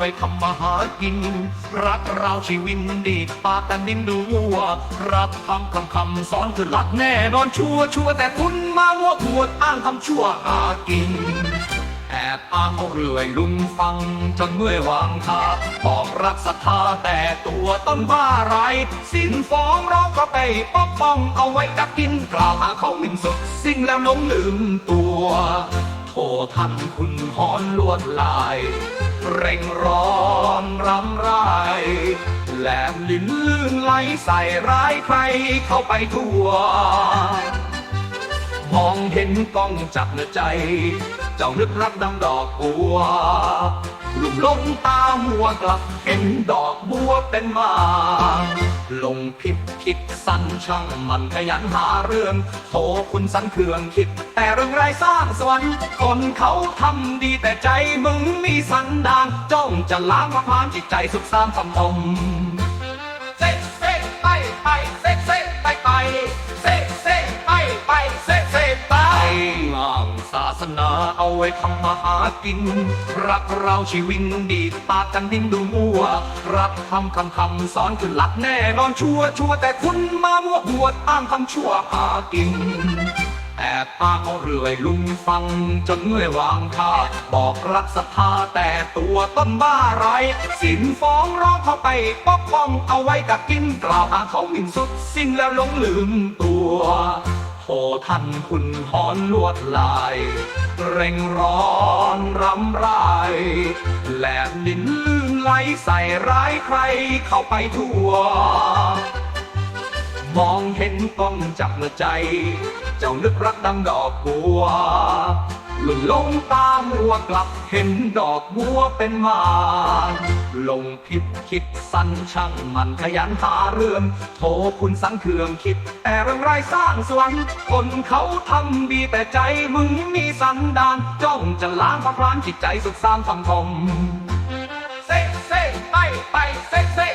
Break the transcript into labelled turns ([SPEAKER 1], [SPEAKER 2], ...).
[SPEAKER 1] ว้ทำมาหากิน รักเราชีวินดีปากแต่นินดูวัวรับคำคำคำสอนคือหลักแน่นอนชัวชัวแต่คุณมาวัวปวดอ้างคำชั่วหากินแอบอ้างเอาเรื่อยลุงฟังจนเมื่อยวางทาบอกรักศรัทธาแต่ตัวต้นบ้าไร สินฟ้องร้องก็ไปปกป้องเอาไว้กับกินกล่าวหาเขาหมิ่นสุด สิ่งแล้วหลงลืมตัว ทษทันคุณหอนลวดลาย เร่งร้อนรำไรแหลมลิ้นลื่นไหลใส่ร้ายใครเข้าไปทั่ว มองเห็นกล้องจับเนใจ เจ้านึกรักดังดอกบัวลุ่มลงตามัวกลับเห็นดอกบัวเป็นมา ลงผิดคิดสั้นช่างมันขยันหาเรื่องโทคุณสันเคืองคิด แต่เรื่องไรสร้างสวรรค์คนเขาทำดีแต่ใจมึงมีสันดานจ้องจะล้างความจิตใจสุขสามทำนม สนาเอาไว้ทำมาหากิน รักเราชีวินดีปากกันดิ้นดูมัวรับคำคำคำสอนคือหลักแน่นอนชัวชัวแต่คุณมามัวบวดอ้างคำชั่วหากินแอบอ้างเอาเรื่อยลุงฟังจนเมื่อยวางท่าบอกรักศรัทธาแต่ตัวต้นบ้าไร สินฟ้องร้องเข้าไปปกป้องเอาไว้กับกินกล่าวหาเขาหมิ่นสุดสิ้นแล้วหลงลืมตัว โทท่านคุณหอนลวดลาย เร่งร้อนรำไรแหลมลิ้นลื่นไหลใส่ร้ายใครเข้าไปทั่ว มองเห็นต้องจับเมื่อใจ เจ้านึกรักดังดอกบัว หล่นลงตามัวกลับเห็นดอกบัวเป็นมานลงผิดคิดสั้นช่างมันขยันหาเรื่องโทคุณสังเคืองคิด แต่เรื่องไรสร้างสวรรค์คนเขาทำดีแต่ใจมึงมีสันดานจ้องจะล้างความพรานจิตใจสุขสามฟังทมเซ่เซ่ไปไปเซ่เซ่